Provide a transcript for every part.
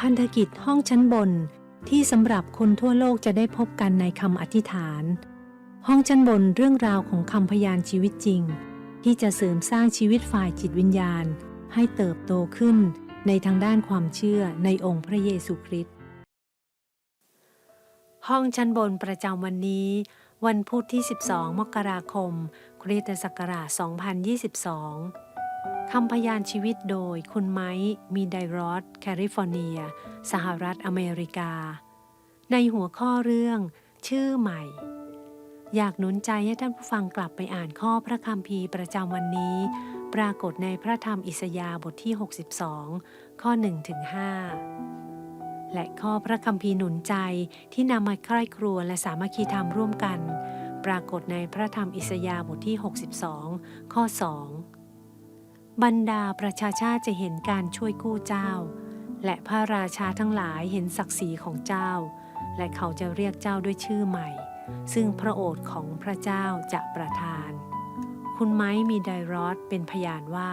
พันธกิจห้องชั้นบนที่สำหรับคนทั่วโลกจะได้พบกันในคำอธิษฐาน ห้องชั้นบนเรื่องราวของคำพยานชีวิตจริง ที่จะเสริมสร้างชีวิตฝ่ายจิตวิญญาณ ให้เติบโตขึ้นในทางด้านความเชื่อในองค์พระเยซูคริสต์ห้องชั้นบนประจำวันนี้ วันพุธที่ 12 มกราคม คริสตศักราช 2022 คำพยานชีวิตโดยคุณไมค์มีไดรอสแคลิฟอร์เนีย สหรัฐอเมริกา ในหัวข้อเรื่อง ชื่อใหม่ อยากหนุนใจให้ท่านผู้ฟังกลับไปอ่านข้อพระคัมภีร์ประจำวันนี้ ปรากฏในพระธรรมอิสยาหบทที่ 62 ข้อ1ถึง5และข้อพระคัมภีร์หนุนใจที่นำมาใคร่ครัวและสามัคคีธรรมร่วมกัน ปรากฏในพระธรรมอิสยาหบทที่ 62 ข้อ 2 บรรดาประชาชาติจะเห็นการช่วยกู้เจ้า และพระราชาทั้งหลายเห็นศักดิ์ศรีของเจ้า และเขาจะเรียกเจ้าด้วยชื่อใหม่ ซึ่งพระโอษฐ์ของพระเจ้าจะประทาน คุณไม้มีไดรอสเป็นพยานว่า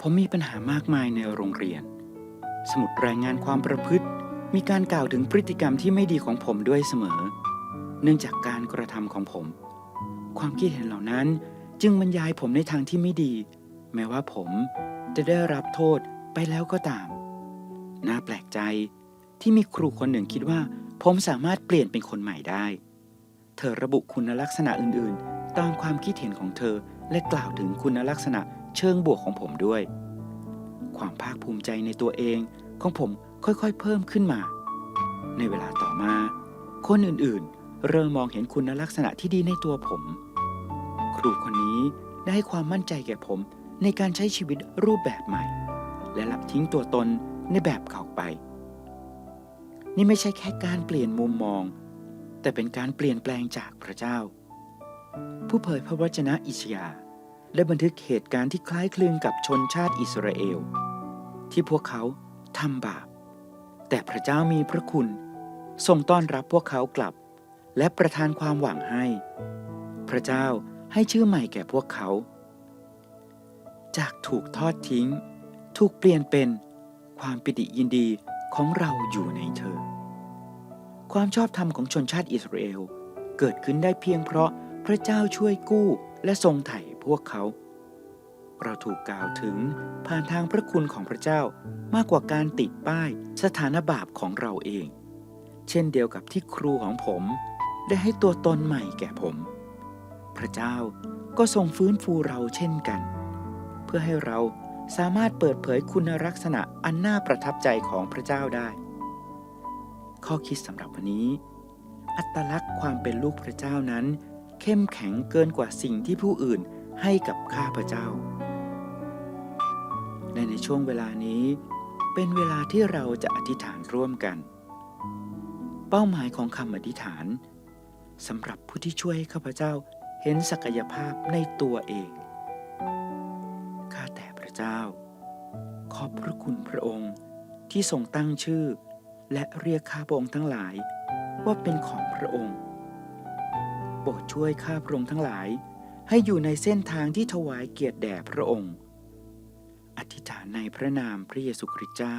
ผมมีปัญหามากมายในโรงเรียน สมุดรายงานความประพฤติ มีการกล่าวถึงพฤติกรรมที่ไม่ดีของผมด้วยเสมอ เนื่องจากการกระทำของผม ความคิดเห็นเหล่านั้น จึงบรรยายผมในทางที่ไม่ดี แม้ว่าผมจะได้รับโทษไปแล้วก็ตาม น่าแปลกใจที่มีครูคนหนึ่งคิดว่า ผมสามารถเปลี่ยนเป็นคนใหม่ได้ เธอระบุคุณลักษณะอื่นๆ ตามความคิดเห็นของเธอและกล่าวถึงคุณลักษณะเชิงบวกของผมด้วย ความภาคภูมิใจในตัวเองของผมค่อยๆ เพิ่มขึ้นมา ในเวลาต่อมา คนอื่นๆ เริ่มมองเห็นคุณลักษณะที่ดีในตัวผม รูคนนี้ได้ให้ความมั่นใจแก่ผมในการใช้ชีวิตรูปแบบใหม่ และละทิ้งตัวตนในแบบเก่าไป นี่ไม่ใช่แค่การเปลี่ยนมุมมอง แต่เป็นการเปลี่ยนแปลงจากพระเจ้า ผู้เผยพระวจนะอิสยาได้บันทึกเหตุการณ์ที่คล้ายคลึงกับชนชาติอิสราเอล ที่พวกเขาทำบาป แต่พระเจ้ามีพระคุณทรงต้อนรับพวกเขากลับ และประทานความหวังให้ พระเจ้า ให้ชื่อใหม่แก่พวกเขา จากถูกทอดทิ้ง ถูกเปลี่ยนเป็นความปิติยินดีของเราอยู่ในเธอ ความชอบธรรมของชนชาติอิสราเอลเกิดขึ้นได้เพียงเพราะพระเจ้าช่วยกู้และทรงไถ่พวกเขา เราถูกกล่าวถึงผ่านทางพระคุณของพระเจ้ามากกว่าการติดป้ายสถานบาปของเราเอง เช่นเดียวกับที่ครูของผม ได้ให้ตัวตนใหม่แก่ผม พระเจ้าก็ทรงฟื้นฟูเราเช่นกัน เพื่อให้เราสามารถเปิดเผยคุณลักษณะอันน่าประทับใจของพระเจ้าได้ ข้อคิดสำหรับวันนี้ อัตลักษณ์ความเป็นลูกพระเจ้านั้น เข้มแข็งเกินกว่าสิ่งที่ผู้อื่นให้กับข้าพระเจ้าและในช่วงเวลานี้เป็นเวลาที่เราจะอธิษฐานร่วมกัน เป้าหมายของคำอธิษฐานสำหรับผู้ที่ช่วยให้ข้าพเจ้า เห็นศักยภาพในตัวเอง ข้าแต่พระเจ้า ขอบพระคุณพระองค์ที่ทรงตั้งชื่อ และเรียกข้าพระองค์ทั้งหลายว่าเป็นของพระองค์ โปรดช่วยข้าพระองค์ทั้งหลายให้อยู่ในเส้นทางที่ถวายเกียรติแด่พระองค์ อธิษฐานในพระนามพระเยซูคริสต์เจ้า